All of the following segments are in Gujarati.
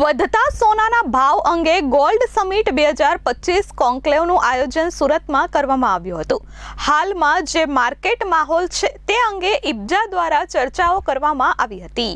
વધતા સોનાના ભાવ અંગે ગોલ્ડ સમિટ બે હજાર પચીસ કોન્ક્લેવનું આયોજન સુરતમાં કરવામાં આવ્યું હતું. હાલમાં જે માર્કેટ માહોલ છે તે અંગે ઇબ્જા દ્વારા ચર્ચાઓ કરવામાં આવી હતી.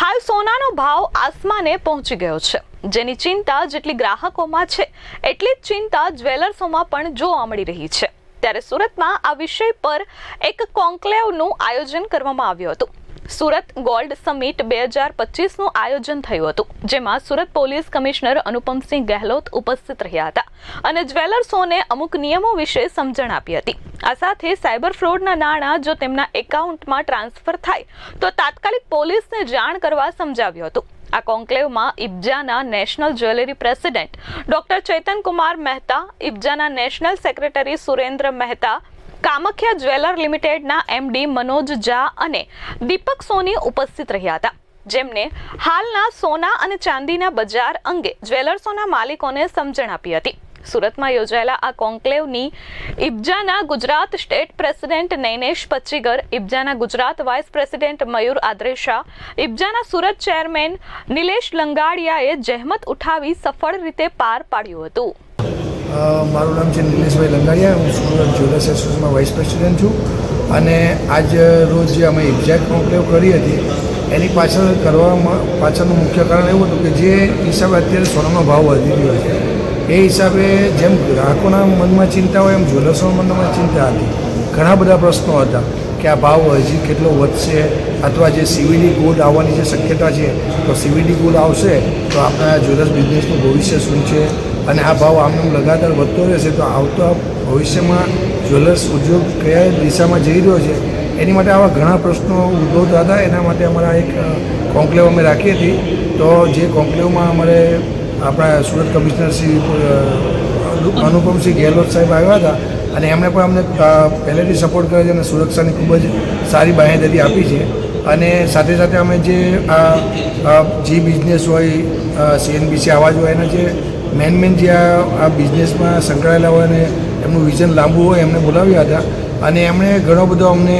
હાલ સોનાનો ભાવ આસમાને પહોંચી ગયો છે. જેની ચિંતા જેટલી ગ્રાહકોમાં છે, એટલી જ ચિંતા જ્વેલર્સોમાં પણ જોવા મળી રહી છે. ત્યારે સુરતમાં આ વિષય પર એક કોન્ક્લેવનું આયોજન કરવામાં આવ્યું હતું. સુરત ગોલ્ડ સમિટ બે હજાર પચીસનું આયોજન થયું હતું, જેમાં સુરત પોલીસ કમિશનર અનુપમસિંહ ગહેલોત ઉપસ્થિત રહ્યા હતા અને જ્વેલર્સોને અમુક નિયમો વિશે સમજણ આપી હતી. આ સાથે સાયબર ફ્રોડના નાણાં જો તેમના એકાઉન્ટમાં ટ્રાન્સફર થાય, તો તાત્કાલિક પોલીસને જાણ કરવા સમજાવ્યું હતું. આ કોન્ક્લેવમાં ઇબ્જાના national jewellery president doctor Chetan Kumar Mehta, ઇબ્જાના national secretary Surendra Mehta Kamakhya jeweller લિમિટેડના એમડી મનોજ ઝા અને દીપક સોની ઉપસ્થિત રહ્યા હતા, જેમને હાલના સોના અને ચાંદીના બજાર અંગે જ્વેલર્સોના માલિકોને સમજણ આપી હતી. સુરતમાં યોજાયેલા આ કોન્ક્લેવની ઇબ્જાના ગુજરાત સ્ટેટ પ્રેસિડેન્ટ નૈનેશ પચ્ચીગર ઇબ્જાના ગુજરાત વાઇસ પ્રેસિડેન્ટ મયુર આદ્રેશા, ઇબ્જાના સુરત ચેરમેન નિલેશ લંગાડિયાએ જહેમત ઉઠાવી સફળ રીતે પાર પાડ્યું હતું. મારું નામ છે નિલેશભાઈ લંગાડિયા. હું સુરત જ્વેલર્સ એસોસિએશનમાં વાઇસ પ્રેસિડેન્ટ છું. અને આજ રોજ જે અમે એક્ઝેક્ટ કોન્ક્લેવ કરી હતી, એની પાછળ કરવામાં, પાછળનું મુખ્ય કારણ એવું હતું કે જે હિસાબે અત્યારે સોનાનો ભાવ વધી રહ્યો છે, એ હિસાબે જેમ ગ્રાહકોના મનમાં ચિંતા હોય, એમ જ્વેલર્સના મનમાં ચિંતા હતી. ઘણા બધા પ્રશ્નો હતા કે આ ભાવ હજી કેટલો વધશે અથવા જે સીવીડી ગોલ્ડ આવવાની જે શક્યતા છે, તો સીવીડી ગોલ્ડ આવશે તો આપણા જ્વેલર્સ બિઝનેસનું ભવિષ્ય શું છે? અને આ ભાવ આમ લગાતાર વધતો રહેશે તો આવતા ભવિષ્યમાં જ્વેલર્સ ઉદ્યોગ કયા દિશામાં જઈ રહ્યો છે, એની માટે આવા ઘણા પ્રશ્નો ઉદ્ભવતા હતા. એના માટે અમારા એક કોન્કલેવ અમે રાખી હતી. તો જે કોન્કલેવમાં અમારે આપણા સુરત કમિશનર શ્રી અનુપમસિંહ ગેહલોત સાહેબ આવ્યા હતા અને એમણે પણ અમને પહેલેથી સપોર્ટ કર્યો છે અને સુરક્ષાની ખૂબ જ સારી બાહેંધરી આપી છે. અને સાથે સાથે અમે જે આ જી બિઝનેસ હોય સીએનબીસી આવાજ હોય એના જે મેન મેન જે આ બિઝનેસમાં સંકળાયેલા હોય અને એમનું વિઝન લાંબુ હોય, એમને બોલાવ્યા હતા. અને એમણે ઘણો બધો અમને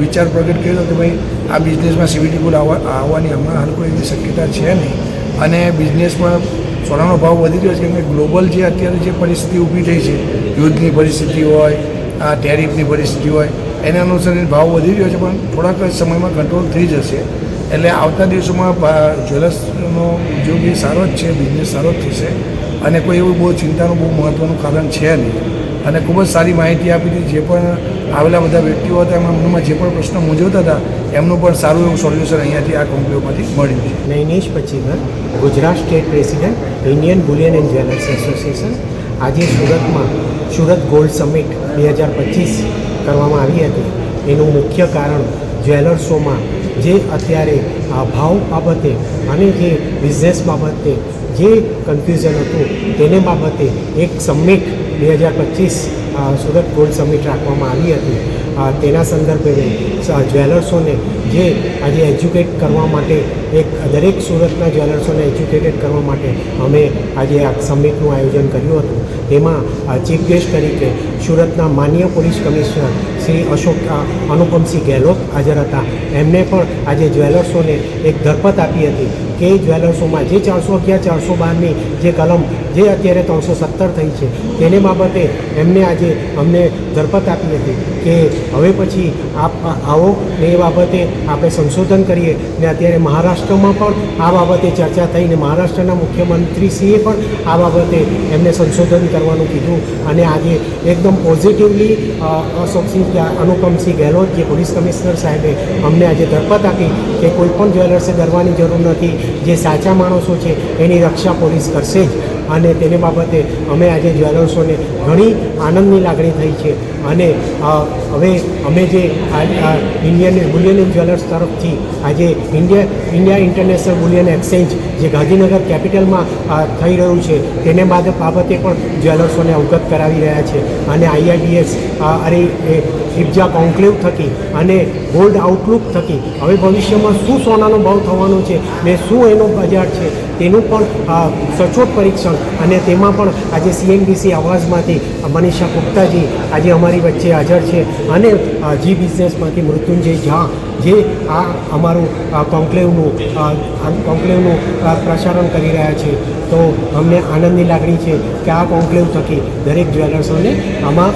વિચાર પ્રગટ કર્યો કે ભાઈ, આ બિઝનેસમાં સીવીટી ગુલ આવવા, આવવાની હમણાં હાલ કોઈ એવી શક્યતા છે નહીં. અને બિઝનેસમાં સોનાનો ભાવ વધી રહ્યો છે, કેમ કે ગ્લોબલ જે અત્યારે જે પરિસ્થિતિ ઊભી થઈ છે, યુદ્ધની પરિસ્થિતિ હોય, આ ટેરિફની પરિસ્થિતિ હોય, એના અનુસરીને ભાવ વધી રહ્યો છે, પણ થોડાક સમયમાં કંટ્રોલ થઈ જશે. એટલે આવતા દિવસોમાં જ્વેલર્સનો ઉદ્યોગ એ સારો જ છે બિઝનેસ સારો જ થશે. અને કોઈ એવું બહુ ચિંતાનું, બહુ મહત્ત્વનું કારણ છે નહીં. અને ખૂબ જ સારી માહિતી આપી હતી. જે પણ આવેલા બધા વ્યક્તિઓ હતા એમના મનમાં જે પણ પ્રશ્ન મૂંઝવતા હતા, એમનું પણ સારું એવું સોલ્યુશન અહીંયાથી આ કંપનીઓમાંથી મળ્યું છે. Nainesh Pachigar Gujarat state president, Indian bullion and jewellers association આજે સુરતમાં સુરત ગોલ્ડ સમિટ બે હજાર પચીસ કરવામાં આવી હતી. એનું મુખ્ય કારણ જ્વેલર્સોમાં જે અત્યારે આ ભાવ બાબતે અને જે બિઝનેસ બાબતે જે કન્ફ્યુઝન હતું, તેને બાબતે એક સમિટ બે હજાર પચીસ સુરત ગોલ્ડ સમિટ રાખવામાં આવી હતી. તેના સંદર્ભે જ્વેલર્સોને જે આજે એજ્યુકેટ કરવા માટે એક, દરેક સુરતના જ્વેલર્સોને એજ્યુકેટેડ કરવા માટે અમે આજે આ સમિટનું આયોજન કર્યું હતું. તેમાં ચીફ ગેસ્ટ તરીકે સુરતના માન્ય પોલીસ કમિશનર શ્રી અશોક અનુપમસિંહ ગેહલોત હાજર હતા. એમને પણ આજે જ્વેલર્સોને એક ધરપત આપી હતી કે જ્વેલર્સોમાં જે ચારસો અગિયાર, ચારસો બારની જે કલમ, જે અત્યારે ત્રણસો સત્તર થઈ છે, તેને બાબતે એમને આજે અમને ધરપત આપી હતી કે હવે પછી આપ આવો ને એ બાબતે આપણે સંશોધન કરીએ ને અત્યારે મહારાષ્ટ્રમાં પણ આ બાબતે ચર્ચા થઈને મહારાષ્ટ્રના મુખ્યમંત્રીશ્રીએ પણ આ બાબતે એમને સંશોધન કરવાનું કીધું અને આજે એકદમ પોઝિટિવલી અશોકસિંહ અનુપમસિંહ ગેહલોત, જે પોલીસ કમિશનર સાહેબે અમને આજે ધરપત આપી કે કોઈ પણ જ્વેલર્સે ડરવાની જરૂર નથી, જે સાચા માણસો છે એની રક્ષા પોલીસ કરશે જ. અને તેને બાબતે અમે આજે જ્વેલર્સોને ઘણી આનંદની લાગણી થઈ છે. અને હવે અમે જે ઇન્ડિયન બુલિયન જ્વેલર્સ તરફથી આજે India India international bullion exchange જે ગાંધીનગર કેપિટલમાં થઈ રહ્યું છે, તેને બાદ બાબતે પણ જ્વેલર્સોને અવગત કરાવી રહ્યા છે. અને આઈઆઈડીએસ અરે, એ ઇબ્જા કોન્ક્લેવ થકી અને ગોલ્ડ આઉટલુક થકી હવે ભવિષ્યમાં શું સોનાનો ભાવ થવાનો છે ને શું એનો બજાર છે તેનું પણ સચોટ પરીક્ષણ અને તેમાં પણ આજે સીએનબીસી આવાઝમાંથી મનીષા ગુપ્તાજી આજે અમારી વચ્ચે હાજર છે અને જી બિઝનેસમાંથી મૃત્યુંજય ઝા, જે આ અમારું કોન્ક્લેવનું કોન્ક્લેવનું પ્રસારણ કરી રહ્યા છે. તો અમને આનંદની લાગણી છે કે આ કોન્ક્લેવ થકી દરેક જ્વેલર્સોને આમાં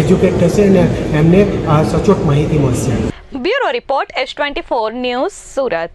એજ્યુકેટ થશે અને એમને સચોટ માહિતી મળશે. Bureau report S twenty four news Surat.